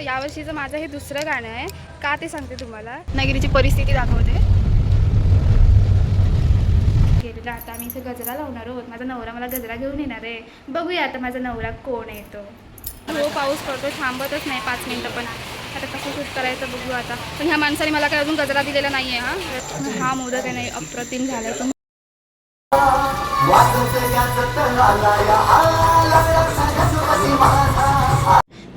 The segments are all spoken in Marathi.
यावर्षीचं माझं हे दुसरं गाणं आहे. का ते सांगते तुम्हाला? नगरीची परिस्थिती दाखवते. गेलेलं आता आम्ही इथे गजरा लावणार आहोत. माझा नवरा मला गजरा घेऊन येणार आहे. बघूया आता माझा नवरा कोण येतो हो पाऊस पडतो थांबतच नाही पाच मिनटं पण. आता कसं शूट करायचं बघू आता. पण ह्या माणसाने मला काय अजून गजरा दिलेला नाही आहे हा. हा मोदक आहे नाही अप्रतिम झाला तो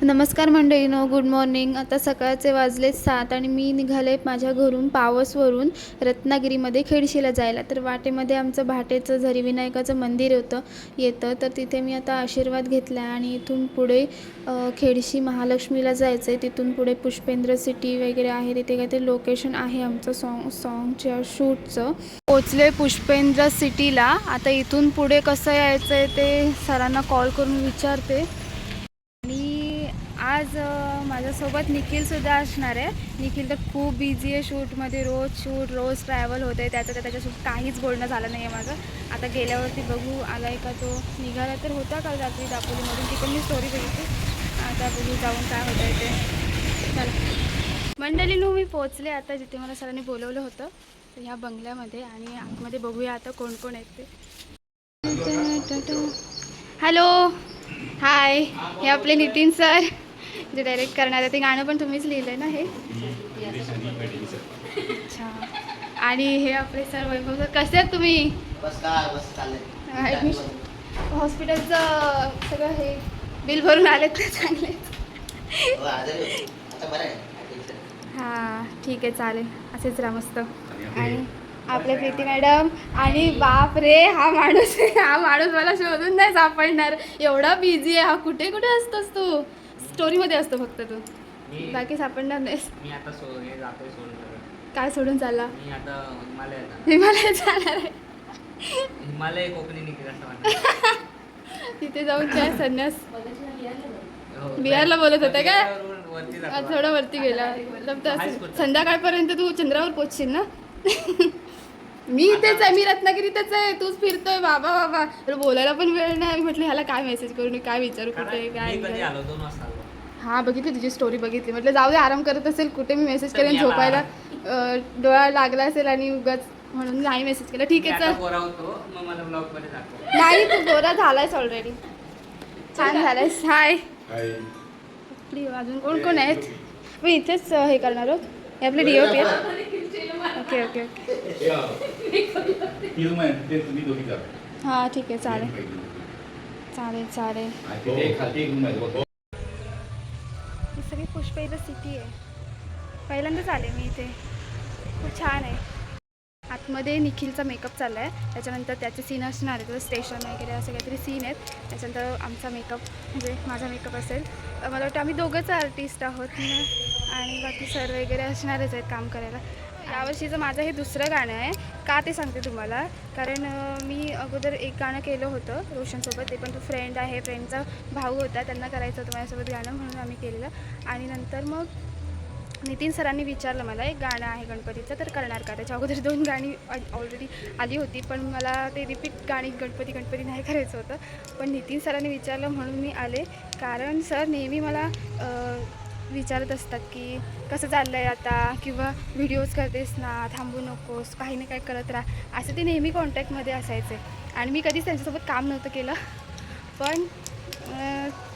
नमस्कार मंडळीनो गुड मॉर्निंग आता सकाळचे वाजले सात आणि मी निघाले माझ्या घरून पावसवरून रत्नागिरीमध्ये खेडशीला जायला. तर वाटेमध्ये आमचं भाटेचं झरीविनायकाचं मंदिर होतं येतं. तर तिथे मी आता आशीर्वाद घेतला आणि इथून पुढे खेडशी महालक्ष्मीला जायचं आहे तिथून पुढे पुष्पेंद्र सिटी वगैरे आहे. तिथे काहीतरी लोकेशन आहे आमचं सॉन्ग सॉन्गच्या शूटचं पोचले पुष्पेंद्र सिटीला. आता इथून पुढे कसं यायचं आहे ते सरांना कॉल करून विचारते. आज माझ्यासोबत निखिलसुद्धा असणार आहे. निखिल तर खूप बिझी आहे शूटमध्ये. रोज शूट रोज ट्रॅव्हल होतं आहे त्याचं तर त्याच्यासोबत काहीच बोलणं झालं नाही आहे माझं. आता गेल्यावरती बघू आला आहे का तो निघाला तर होता काल रात्री दापोलीमधून. ती पण मी स्टोरी बघितली. आता बघू जाऊन काय होतं आहे ते. चला. मंडळीनो मी पोचले आता जिथे मला सरांनी बोलवलं होतं. तर ह्या बंगल्यामध्ये आणि आतमध्ये बघूया आता कोण कोण आहेत ते. हॅलो. हाय. हे आपले नितीन सर. जे डायरेक्ट करणार आहे ते गाणं पण तुम्हीच लिहिलं आहे ना हे? अच्छा. आणि हे आपले सर वैभव सर कसे आहेत तुम्ही? ॲडमिशन हॉस्पिटलचं सगळं हे बिल भरून आलेत ना चांगले. हा हां ठीक आहे चालेल. असेच राहा मस्त. आणि आपल्या प्रीती मॅडम आणि बाप रे हा माणूस हा माणूस मला शोधून नाही सापडणार. एवढा बिझी आहे हा कुठे कुठे असतोस तू? स्टोरीमध्ये असतो फक्त तू. मी बाकी सापडणार नाहीस. मी आता सो हे जातोय सोडून सगळं. काय सोडून चालला? मी आता हिमालयात हिमालयात जाणार आहे. हिमालय कोकणी निघेल असं वाटतं. तिथे जाऊन काय संन्यास? हो. बिहारला बोलत होता काय? बिहारवरून वरती जातो. आज थोडं वरती गेला. मतलब तर असं-? संध्याकाळपर्यंत तू चंद्रावर पोचशील ना? मी इथेच आहे. मी रत्नागिरीतच आहे. तूच फिरतोय. बाबा बाबा. बोलायला पण वेळ नाही. म्हटलं ह्याला काय मेसेज करू? काय विचारू? कारण कुठे काय मी कधी काय. आलो दोन वाजता. आलो. हा बघितली तुझी स्टोरी बघितली. म्हटलं जाऊ दे आराम करत असेल कुठे मी मेसेज करेन झोपायला. डोळा लागला असेल आणि उगाच म्हणून नाही मेसेज केला. ठीक आहे चल. नाही तू गोरा झालायस ऑलरेडी छान झालायस. हाय अजून कोण कोण आहेत? मी इथेच हे करणार आहोत. हे आपले D O P okay okay okay हां ठीक आहे चालेल. चालेल चालेल. सगळी सिटी आहे. पहिल्यांदाच आले मी इथे. खूप छान आहे. आतमध्ये निखिलचा मेकअप चालला आहे त्याच्यानंतर त्याचे सीन असणार आहे स्टेशन वगैरे असं काहीतरी सीन आहेत. त्याच्यानंतर आमचा मेकअप म्हणजे माझा मेकअप असेल. मला वाटतं आम्ही दोघंच आर्टिस्ट आहोत आणि बाकी सर वगैरे असणारच आहेत काम करायला. यावर्षीचं माझं हे दुसरं गाणं आहे. का ते सांगते तुम्हाला? कारण मी अगोदर एक गाणं केलं होतं रोशनसोबत. ते पण तो फ्रेंड आहे फ्रेंडचा भाऊ होता. त्यांना करायचं होतं माझ्यासोबत गाणं म्हणून आम्ही केलेलं. आणि नंतर मग नितीन सरांनी विचारलं मला एक गाणं आहे गणपतीचं तर करणार का? त्याच्या अगोदर दोन गाणी ऑलरेडी आली होती पण मला ते रिपीट गाणी गणपती गणपती नाही करायचं होतं. पण नितीन सरांनी विचारलं म्हणून मी आले. कारण सर नेहमी मला विचारत असतात की कसं चाललं आहे आता? किंवा व्हिडिओज करतेस ना थांबू नकोस काही ना काही करत राहा. असं ते नेहमी कॉन्टॅक्टमध्ये असायचे. आणि मी कधीच त्यांच्यासोबत काम नव्हतं केलं. पण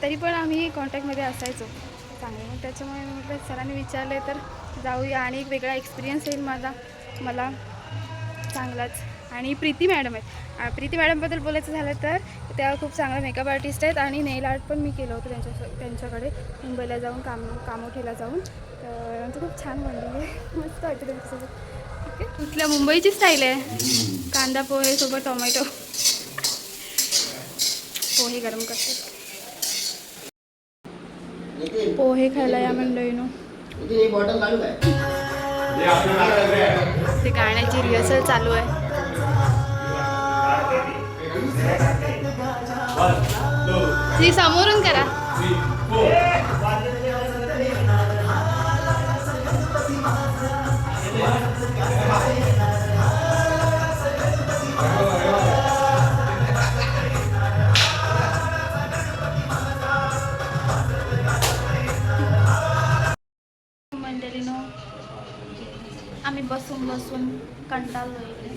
तरी पण आम्ही कॉन्टॅक्टमध्ये असायचो. चांगलं. मग त्याच्यामुळे म्हटलं सरांनी विचारले तर जाऊया. आणि एक वेगळा एक्सपिरियन्स येईल माझा. मला चांगलाच. आणि प्रीती मॅडम आहेत. प्रीती मॅडमबद्दल बोलायचं झालं तर त्या खूप चांगल्या मेकअप आर्टिस्ट आहेत आणि नेल आर्ट पण मी केलं होतं त्यांच्या त्यांच्याकडे. मुंबईला जाऊन काम कामोठीला जाऊन. तर खूप छान बनलेलं आहे. मस्त वाटतं त्यांच्यासोबत. ठीक आहे इथल्या मुंबईची स्टाईल आहे? कांदा पोहे सोबत टोमॅटो पोहे गरम करते. पोहे खायला या मंडळीनं. ते गाण्याची रिहर्सल चालू आहे. ती समोरून करा. आम्ही बसून बसून कंटाळलो इकडे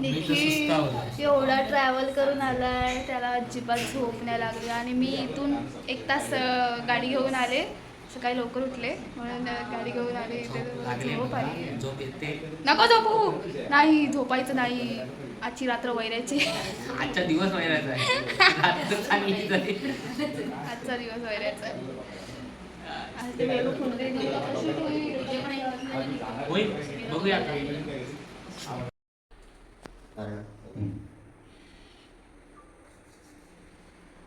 निखिल एवढा ट्रॅव्हल करून आलाय त्याला अजिबात झोप नाही लागली. आणि मी इथून एक तास गाडी घेऊन आले. सकाळी लवकर उठले. म्हणून गाडी घेऊन आले. इथे झोप आली. नको झोपू. नाही झोपायचं नाही. आजची रात्र वैरायची. आजचा दिवस झाली आजचा दिवस वैरायचा? होईल. बघूया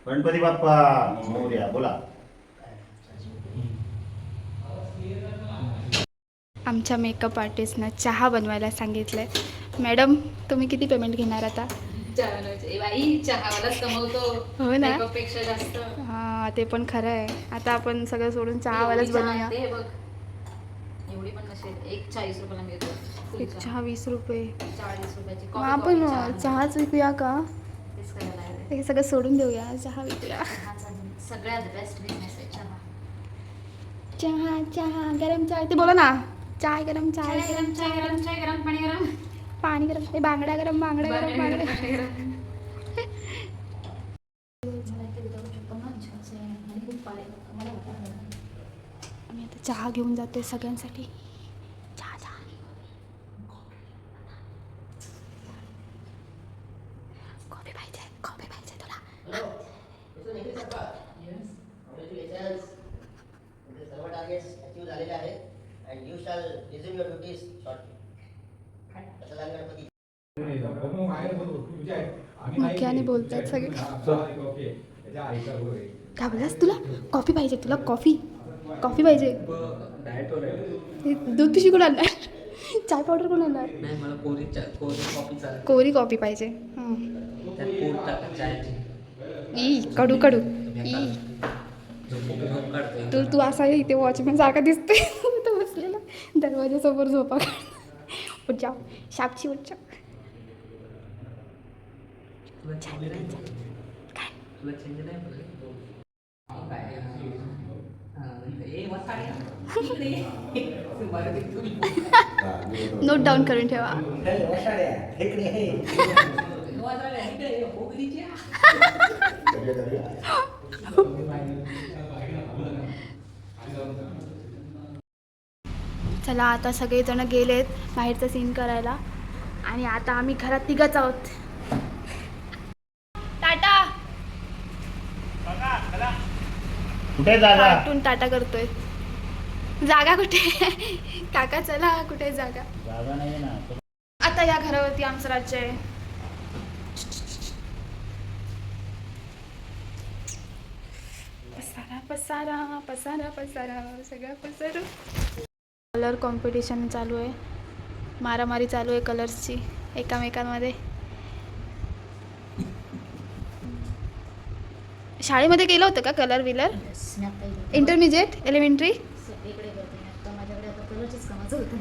गणपती बाप्पा मोर्या बोला. आमच्या मेकअप आर्टिस्टनं चहा बनवायला सांगितलंय. मॅडम तुम्ही किती पेमेंट घेणार आता? हो ना. पेक्षा जास्त. हां ते पण खरं आहे आता आपण सगळं सोडून चहावालाच बनवूया एवढी पण नसेल एक चाळीस रुपयाला मिळतो. एक चहा वीस रुपये. चाळीस रुपयाची मग आपण चहा. चहाच विकूया का? तेच करायला लागले. हे सगळं सोडून देऊया चहा विकूया. सगळ्यात बेस्ट बिझनेस आहे चहा. चहा चहा गरम चहा. ते बोला ना. चाय गरम चाय चाय गरम चाय गरम चाय गरम पाणी गरम. पाणी गरम. हे बांगड्या गरम बांगड्या गरम बांगड्या गरम मला इथे जाऊ शकतो ना छानसे आणि खूप पाणी मला वाटतं आम्ही आता चहा घेऊन जातोय सगळ्यांसाठी. चहा चहा. कॉफी पाहिजे कॉफी पाहिजे तुला. सर्व टार्गेट्स अचीव झालेले आहेत and you shall resume your duties shortly मुख्याने बोलतायत सगळे. काय बोललास तुला कॉफी पाहिजे तुला कॉफी. कॉफी पाहिजे. दूध पिशी कोण आणणार? चाय पावडर कोण आणणार? नाही मला कोरी कॉफी चालेल. कोरी कॉफी पाहिजे. हं. ई कडू कडू. ई. तू तू असा आहे इथे वॉचमॅन सारखा दिसते तो बसलेला. दरवाजासमोर झोपा काढ. उठ जाओ शापची उठ जाओ तुला चेंज नाही काय? नोट डाऊन करून ठेवा. चला आता सगळेजण गेलेत बाहेरचं सीन करायला. आणि आता आम्ही घरात तिघच आहोत टाटा कुठे जागा कार्टून टाटा करतोय. जागा कुठे? काका चला कुठे जागा? जागा नाही ना. आता या घरावरती आमचं राज्य आहे. पसारा पसारा पसारा पसारा सगळा पसारा. कलर कॉम्पिटिशन चालू आहे. मारामारी चालू आहे कलर्सची एकामेकांमध्ये. शाळेमध्ये केलं होतं का कलर विलर? इंटरमिजिएट एलिमेंटरी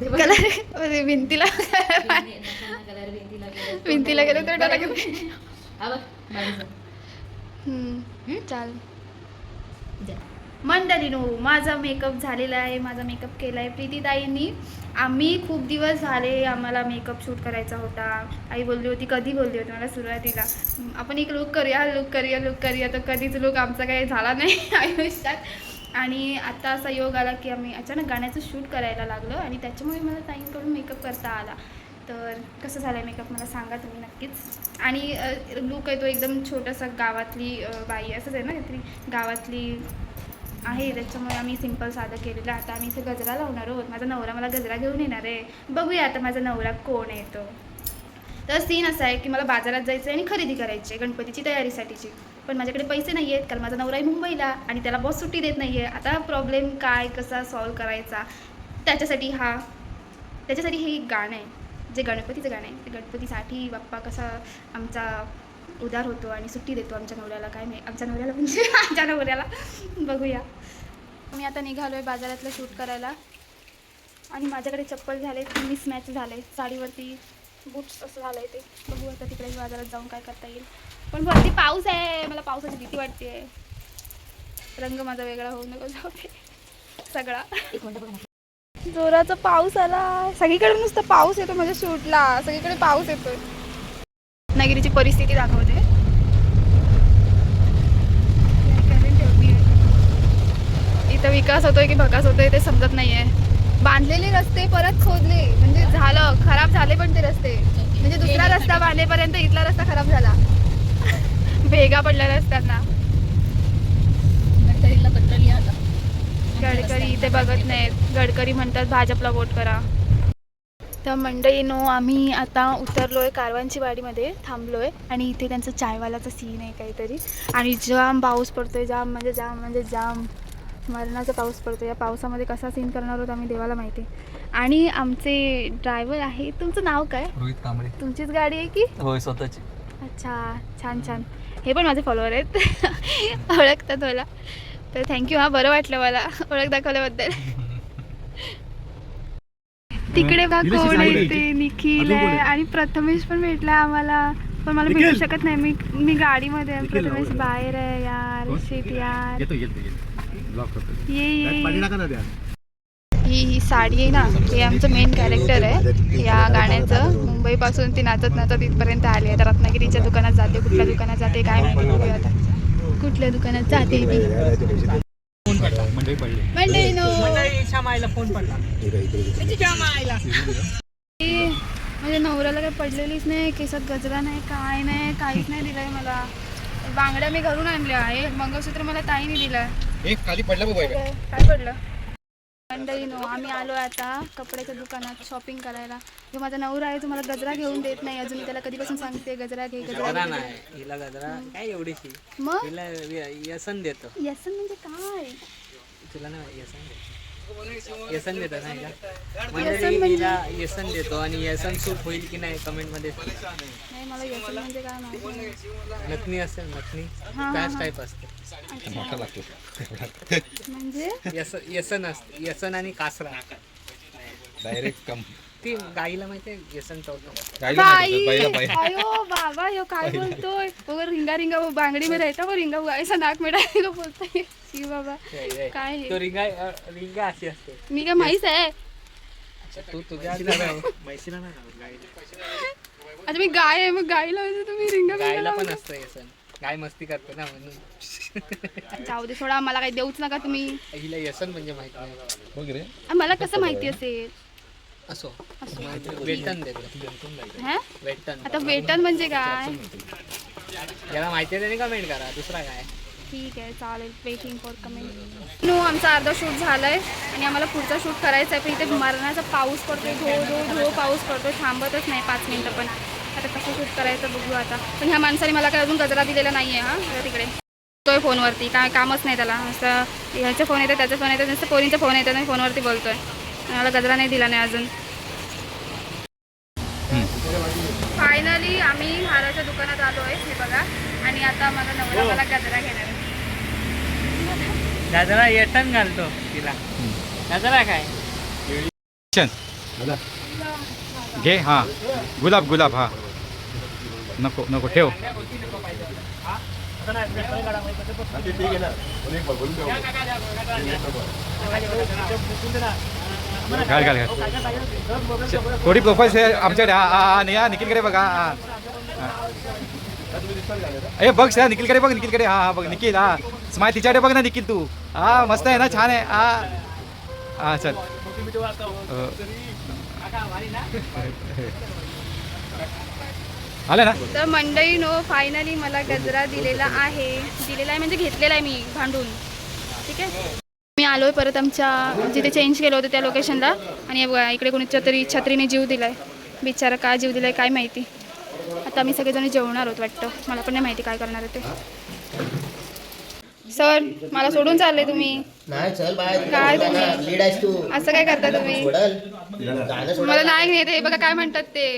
कलर भिंतीला. भिंतीला गेलं. तर डोळा गेलं. चाल मंडळीनो माझा मेकअप झालेला आहे माझा मेकअप केला आहे प्रीतीताईंनी. आम्ही खूप दिवस झाले आम्हाला मेकअप शूट करायचा होता. आई बोलली होती कधी बोलली होती? मला सुरुवातीला. आपण एक लुक करूया लुक करूया लुक करूया. तर कधीच लुक आमचा काही झाला नाही आयुष्यात. आणि आता असा योग आला की आम्ही अचानक गाण्याचं शूट करायला लागलो आणि त्याच्यामुळे मला ताईंकडून मेकअप करता आला. तर कसं झालं आहे मेकअप मला सांगा तुम्ही नक्कीच. आणि लुक आहे तो एकदम छोटासा गावातली बाई असंच आहे ना काहीतरी? गावातली आहे त्याच्यामुळे आम्ही सिंपल साधं केलेलं आता आम्ही इथे गजरा लावणार आहोत. माझा नवरा मला गजरा घेऊन येणार आहे. बघूया आता माझा नवरा कोण येतो तर सीन असा आहे की मला बाजारात जायचं आहे आणि खरेदी करायची आहे गणपतीची तयारीसाठीची. पण माझ्याकडे पैसे नाही आहेत कारण माझा नवरा आहे मुंबईला आणि त्याला बॉस सुट्टी देत नाही आहे आता प्रॉब्लेम काय कसा सॉल्व करायचा? त्याच्यासाठी हा त्याच्यासाठी हे एक गाणं आहे. जे गणपतीचं गाणं आहे. ते गणपतीसाठी बाप्पा कसा आमचा उदार होतो आणि सुट्टी देतो आमच्या नवऱ्याला काय नाही आमच्या नवऱ्याला म्हणजे आमच्या नवऱ्याला. बघूया. मी आता निघालो आहे बाजारातलं शूट करायला. आणि माझ्याकडे चप्पल झाले मिस मॅच झाले. साडीवरती बूट्स असं झालं आहे ते. बघू आता तिकडे बाजारात जाऊन काय करता येईल. पण वरती पाऊस आहे. मला पावसाची भीती वाटते रंग माझा वेगळा होऊ नको जाऊ दे. सगळा. जोराचा पाऊस आला सगळीकडे नुसतं पाऊस येतो माझ्या शूटला. सगळीकडे पाऊस येतोय. रत्नागिरीची परिस्थिती दाखवते. इथं विकास होतोय की भकास होतोय ते समजत नाहीये. बांधलेले रस्ते परत खोदले. म्हणजे झालं खराब झाले पण ते रस्ते. म्हणजे दुसरा रस्ता बांधेपर्यंत इथला रस्ता खराब झाला. भेगा पडल्या रस्त्यांना. गडकरी इथे बघत नाहीत. गडकरी म्हणतात भाजपला वोट करा. तर मंडळीनो आम्ही आता उतरलोय कारवांची वाडीमध्ये थांबलोय आणि इथे त्यांचं चायवालाचं सीन आहे काहीतरी. आणि जाम पाऊस पडतोय जाम म्हणजे जाम म्हणजे जाम. मरणाचा पाऊस पडतो या पावसामध्ये कसा सीन करणार आहोत आम्ही देवाला माहिती आणि आमचे ड्रायव्हर आहे तुमचं नाव काय? रोहित कांबळे. तुमचीच गाडी आहे की? होय स्वतःची. अच्छा छान छान. हे पण माझे फॉलोअर आहेत. ओळखतात मला. तर थँक्यू हा बरं वाटलं मला. ओळख दाखवल्याबद्दल. तिकडे बघा कोण आहे ते निखिल आहे आणि प्रथमेश पण भेटला आम्हाला. पण मला भेटू शकत नाही. मी मी गाडीमध्ये आहे. प्रथमेश बाहेर आहे यार शेट यार. ये ये. ही ही साडी आहे ना ही आमचं मेन कॅरेक्टर आहे. या गाण्याचं. मुंबईपासून ती नाचत नाचत इथपर्यंत आली आहे. आता रत्नागिरीच्या दुकानात जाते. कुठल्या दुकानात जाते काय माहिती बघूया आता. कुठल्या दुकानात जाते ती. मंडळी नो ती म्हणजे नवऱ्याला काही पडलेलीच नाही केसात गजरा नाही काय नाही काहीच नाही दिलंय मला. बांगड्या मी घरून आणल्या आहे मंगळसूत्र मला ताईने दिलं एक खाली पडला काय पडलं? मंडळी नो आम्ही आलो आता कपड्याच्या दुकानात शॉपिंग करायला. जो माझा नवरा आहे तो मला गजरा घेऊन देत नाही. अजून मी त्याला कधीपासून सांगते गजरा घे गजरा नाही हिला गजरा काय एवढीशी? मग? व्यसन देतो. यसन म्हणजे काय? तुला ना व्यसन देतो. व्यसन देतो ना हिला व्यसन मंडळी म्हणजे? हिला व्यसन देतो आणि व्यसन सूट होईल की नाही कमेंटमध्ये नाही मला यसन म्हणजे काय माहिती नाही. नथनी असेल नथनी. त्याच हा. टाईप असते. म्हणजे? यस व्यसन असते व्यसन आणि कासरा. डायरेक्ट कम ती गाईला माहितीये व्यसन चौथं. बाबा यो काय बोलतोय? वो रिंगा रिंगा वो बांगड़ी में रहता वो रिंगा हुआ ऐसा नाक में डालने को बोलता है शी बाबा काय हे? तो रिंगा रिंगा अशी असते. मी काय म्हैस आहे? तू तुझ्या म्हैशीला नाही. आता मी गाय आहे मग गायला म्हणजे तुम्ही रिंगा बिंगा गायला पण. असतं व्यसन गाय मस्ती करते ना म्हणून. जाऊ दे सोडा मला काही देऊच नका तुम्ही. हिला व्यसन म्हणजे माहीत नाही. बघ रे. मला कसं माहिती असेल? असो. वेतन देतो हा? वेतन आता वेतन म्हणजे काय? याला माहिती आहे त्याने कमेंट करा. दुसरा काय? ठीक आहे चालेल. वेटिंग फॉर कमेंट नो आमचा अर्धा शूट झालाय आणि आम्हाला पुढचा शूट करायचा आहे. पण इथे मरणाचा पाऊस पडतोय. धो धो धो पाऊस पडतो थांबतच नाही पाच मिनटं पण. आता कसं शूट करायचं बघू आता. पण ह्या माणसाने मला काय अजून गजरा दिलेला नाही आहे हा तिकडे. तोय फोनवरती. काय कामच नाही त्याला. असं ह्याचा फोन येतात त्याचा फोन येतो जसं पोरींचा फोन येतो आणि फोनवरती बोलतोय. आहे मला गजरा नाही दिला नाही अजून. फायनली आम्ही हाराच्या दुकानात आलो आहे हे बघा. आणि आता मला नवरा मला गजरा घेणार आहे. गजरा येतन घालतो तिला. गजरा काय? घे हां. गुलाब गुलाब हा. नको नको ठेव. ठीक आहे ना. घाल घाल घाल. थोडी प्रोफाईल आहे आमच्याकडे हा हा हा, नाही हा निखिलकडे बघा हा. अरे ए बघ सर निखिलकडे बघ निखिलकडे हा हा बघ निखिल हा. स्माय तिच्याकडे बघ ना निखिल तू. हा मस्त आहे ना छान आहे. हा. हा चल. अ, आलं ना? तर मंडळी नो फायनली मला गजरा दिलेला आहे. दिलेला आहे म्हणजे घेतलेला आहे मी भांडून. ठीक आहे? मी आलोय परत आमच्या जिथे चेंज केलं होतं त्या लोकेशनला आणि हे बघा इकडे कोणीच्या तरी छत्रीने जीव दिलाय. बिचारा काय जीव दिलाय काय माहिती. आता आम्ही सगळेजण जेवणार आहोत वाटतं. मला पण नाही माहिती काय करणार आहे ते. सर मला सोडून चालले तुम्ही. नाही चल बाय. काय तुम्ही? लीड आहेस तू. असं काय करता तुम्ही? सोडल. गाणं सोडल. मला नाही घेत हे बघा काय म्हणतात ते.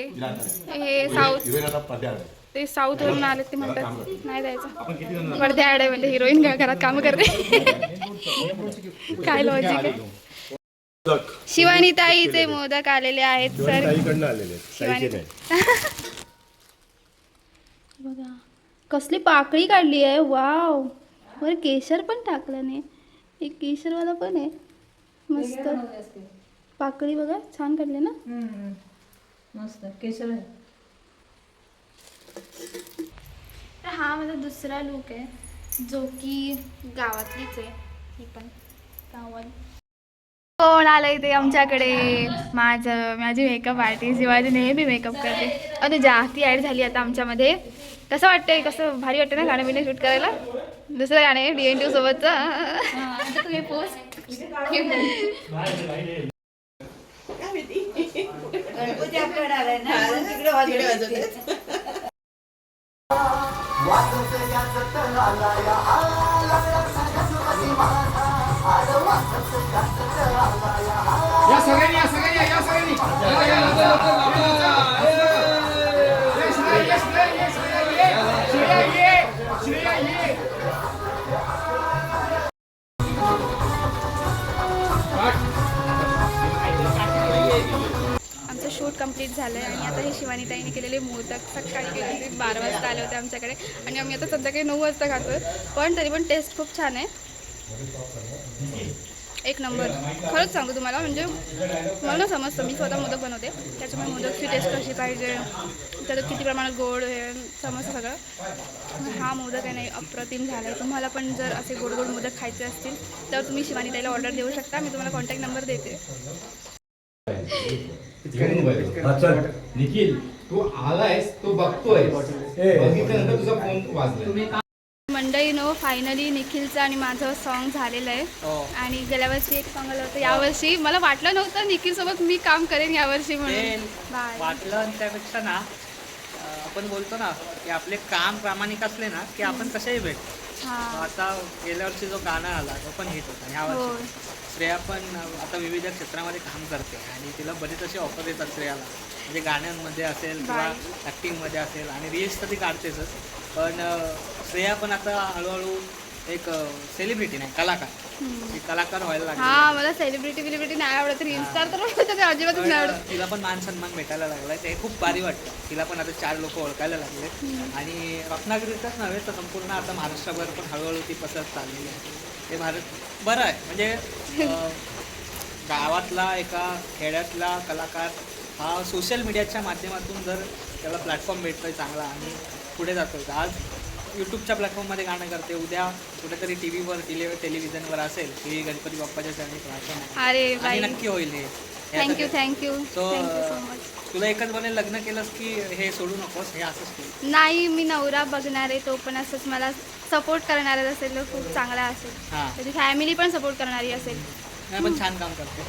हे साऊथ आहे. ते साऊथ वरून आले ते म्हणतात. नाही द्यायचं बरं ॲड आहे म्हणजे हिरोईन घरात काम करते. काय लॉजिक आहे? शिवानी ताईचे मोदक आलेले आहेत सर. ताईकडनं आलेले आहेत. शिवानी. बघा कसली पाकळी काढली आहे. वाव. बरं केशर पण टाकलं नाही. एक केशरवाला पण आहे. मस्त. पाकळी बघा छान काढले ना? मस्त. केशर आहे. तर हा माझा दुसरा लुक आहे. जो की गावातलीच आहे. ही पण कोण आलं इथे आमच्याकडे? माझं माझी मेकअप आर्टिस्ट जी माझी नेहमी मेकअप करते. अरे जा ती ॲड झाली आता आमच्यामध्ये. कसं वाटतंय? कसं भारी वाटतं ना गाणं बिणं शूट करायला? दुसरं गाणं आहे डी एन टी सोबतचं. आता तू हे. पोस्ट या सगळ्यांनी या सगळ्यांनी या, सगळ्यांनी आमचं शूट कंप्लीट झालं आहे आणि आता हे शिवानीताईने केलेले मोदक सकाळी केले होते बारा वाजता आले होते आमच्याकडे आणि आम्ही आता संध्याकाळी नऊ वाजता खातो पण तरी पण टेस्ट खूप छान आहे एक नंबर. खरंच सांगू तुम्हाला म्हणजे मला ना समजतं मी स्वतः मोदक बनवते. त्याच्यामुळे मोदकची टेस्ट कशी पाहिजे त्याच्यात किती प्रमाणात गोड हे समजतं सगळं. हा मोदक आहे नाही अप्रतिम झाला आहे तुम्हाला पण जर असे गोड गोड मोदक खायचे असतील तर तुम्ही शिवानीताईला ऑर्डर देऊ शकता. मी तुम्हाला कॉन्टॅक्ट नंबर देते. निखिल तू आलायस तो बघतोय बघितल्यानंतर तुझा फोन वाजला मंडळीनो फायनली निखिलचं आणि माझं सॉन्ग झालेलं आहे. हो. आणि गेल्या वर्षी एक सॉन्ग आलं होतं. यावर्षी मला वाटलं नव्हतं निखिलसोबत मी काम करेन यावर्षी म्हणून. वाटलं त्यापेक्षा ना आपण बोलतो ना की आपले काम प्रामाणिक असले ना की आपण कसेही भेट. हां. आता गेल्या वर्षी जो गाणं आला तो पण हिट होता ह्या वर्षी. श्रेया पण आता विविध क्षेत्रामध्ये काम करते आणि तिला बरेच असे ऑफर येतात श्रेयाला. म्हणजे गाण्यांमध्ये असेल किंवा. ॲक्टिंगमध्ये असेल आणि रील्स तर ती काढतेच. पण श्रेया पण आता हळूहळू एक सेलिब्रिटी नाही कलाकार. ती कलाकार व्हायला लागली. हा मला सेलिब्रिटी बिलिब्रिटी नाही आवडत. रील स्टार तर आवडतं ते अजिबातच नाही आवडत. पण तिला पण मान सन्मान भेटायला लागलाय. ते खूप भारी वाटतं. तिला पण आता चार लोक ओळखायला लागले. आणि रत्नागिरीतच नव्हे तर संपूर्ण आता महाराष्ट्रभर पण हळूहळू ती पसरत चाललेली आहे. ते भारत बरं आहे. म्हणजे अं, गावातला एका खेड्यातला कलाकार हा सोशल मीडियाच्या माध्यमातून जर त्याला प्लॅटफॉर्म भेटतोय चांगला आणि पुढे जातोय आज यूट्यूबच्या प्लॅटफॉर्ममध्ये गाणं करते. उद्या कुठेतरी टी व्हीवर टेली टेलिव्हिजनवर असेल की गणपती बाप्पाच्या चरणी आहे. अरे आणि नक्की होईल हे. थँक्यू थँक्यू सो मच तुला एकच बने लग्न केलंस की हे सोडू नकोस? हे असंच. नाही मी नवरा बघणार आहे. तो पण असंच मला सपोर्ट करणारा असेल. तर खूप चांगला असेल. हा. त्याची फॅमिली पण सपोर्ट करणारी असेल. पण छान काम करते.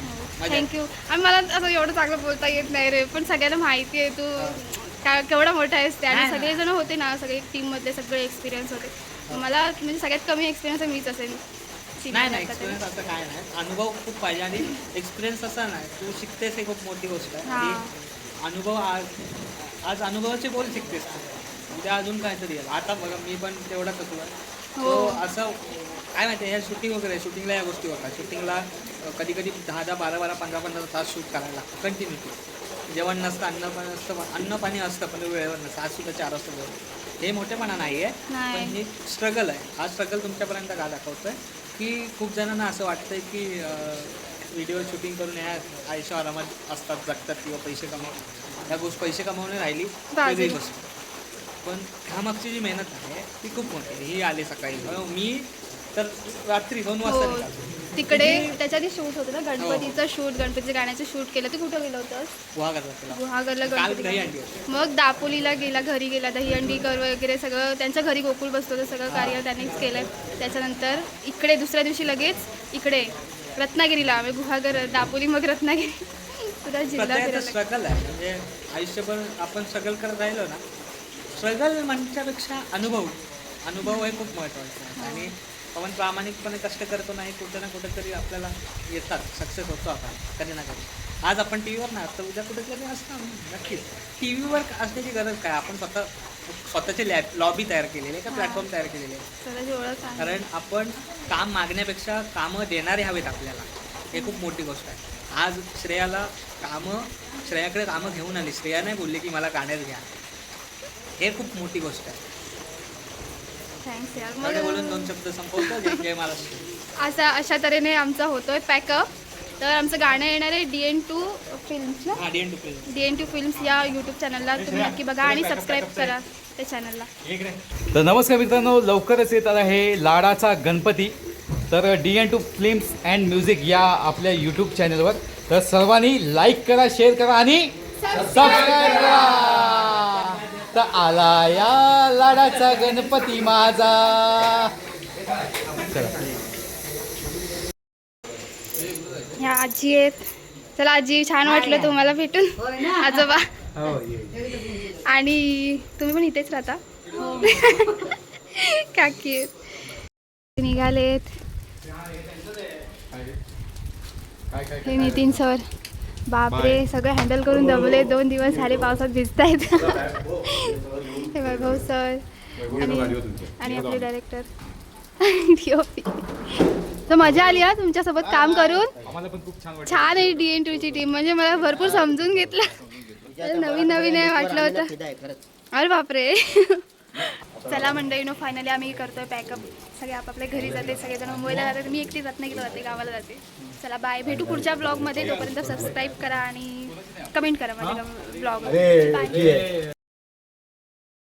थँक्यू आणि मला असं एवढं चांगलं बोलता येत नाही रे. पण सगळ्यांना माहिती आहे तू. का केवढा मोठा आहेस ते. आणि. सगळेजण होते ना सगळे टीममधले सगळे एक्सपिरियन्स होते. मला म्हणजे सगळ्यात कमी एक्सपिरियन्स मीच असेल नाही नाही एक्सपिरियन्स असं काय नाही. अनुभव खूप पाहिजे. आणि एक्सपिरियन्स असा नाही तू शिकतेस हे खूप मोठी गोष्ट आहे. हा. अनुभव आज आज अनुभवाचे बोल शिकतेस तू. उद्या अजून काहीतरी आता बघा मी पण तेवढाच होतो हो. तो असं काय माहिती ह्या शूटिंग वगैरे शूटिंगला या गोष्टी होतात. शूटिंगला कधी कधी दहा दहा बारा बारा पंधरा पंधरा तास शूट करायला लागतं. कंटिन्युटी जेवण नसतं अन्न पण असतं अन्न पाणी असतं पण वेळेवर नसतं. आज सुद्धा चार वाजता जेवण. हे मोठेपणा नाही आहे. पण हे स्ट्रगल आहे. हा स्ट्रगल तुमच्यापर्यंत का दाखवतोय? की खूप जणांना असं वाटतंय की व्हिडिओ शूटिंग करून या आयुष्य आरामात असतात जगतात किंवा पैसे कमाव या गोष्ट पैसे कमावणे राहिली वेगळी गोष्ट पण ह्यामागची जी मेहनत आहे ती खूप मोठी आहे. ही आली सकाळी. मी तर रात्री दोन वाजता हो. तिकडे त्याच्या आधी शूट होतं ना गणपतीचं शूट गणपतीच्या गाण्याचं शूट केलं. ते कुठं गेलं होतं? गुहागरला गणपती. मग दापोलीला गेला घरी गेला दहीहंडी कर वगैरे सगळं त्यांच्या घरी गोकुळ बसतो ते सगळं कार्य त्यांनीच केलं त्याच्यानंतर इकडे दुसऱ्या दिवशी लगेच इकडे रत्नागिरीला आम्ही गुहागर दापोली मग रत्नागिरी. पुरा जिल्हा स्ट्रगल आहे. म्हणजे आयुष्यभर आपण स्ट्रगल करत राहिलो ना स्ट्रगल म्हणण्यापेक्षा अनुभव अनुभव हे खूप महत्त्वाचा आहे. आणि आपण प्रामाणिकपणे कष्ट करतो नाही कुठे ना कुठेतरी आपल्याला येतात सक्सेस होतो आपण कधी ना कधी. आज आपण टी व्हीवर नाही तर उद्या कुठेतरी असणार नक्कीच. टी व्हीवर असण्याची गरज काय? आपण स्वतः स्वतःचे लॅब लॉबी तयार केलेली आहे का प्लॅटफॉर्म तयार केलेले? कारण आपण काम मागण्यापेक्षा कामं देणारे हवेत आपल्याला. हे खूप मोठी गोष्ट आहे. आज श्रेयाला कामं श्रेयाकडे कामं घेऊन आली. श्रेया नाही बोलली की मला गाण्यात घ्या. हे खूप मोठी गोष्ट आहे. थँक्स यार एवढे बोलून दोन शब्द संपवतो जय जय महाराष्ट्र असा अशा तऱ्हेने आमचा होतोय पॅकअप तर आमचं गाणं येणार आहे डी एन टू फिल्म्स ना हा D N two film D N two films या यूट्यूब चॅनलला तुम्ही नक्की बघा आणि सबस्क्राईब करा त्या चॅनलला तर नमस्कार मित्रांनो लवकरच येत आहे लाडाचा गणपती. तर D N two films and music या आपल्या यूट्यूब चॅनलवर तर सर्वांनी लाईक करा शेअर करा आणि सबस्क्राईब करा. तर आला या लाडाचा गणपती माझा. ह्या आजी आहेत. चला आजी छान वाटलं तुम्हाला भेटून. आजोबा. आणि तुम्ही पण इथेच राहता? काकी आहेत. निघालेत. हे नितीन सर. बापरे सगळं हँडल करून दमले. दोन दिवस झाले पावसात भिजतायत. हे वैभव सर. आणि आणि आपले डायरेक्टर डीओपी तर मजा आली हा तुमच्यासोबत काम करून. आम्हाला पण खूप छान वाटलं. छान आहे डी एन टूची टीम म्हणजे मला भरपूर समजून घेतलं. नवीन नवीन आहे वाटलं होतं. अरे बापरे. चला मंडळी नो फायनली आम्ही करतोय पॅकअप सगळे आपापल्या घरी जाते सगळेजण मुंबईला जाते मी एकटी जात नाही जाते गावाला जाते. चला बाय भेटू पुढच्या ब्लॉगमध्ये तोपर्यंत सबस्क्राईब करा आणि कमेंट करा माझ्या ब्लॉग बाय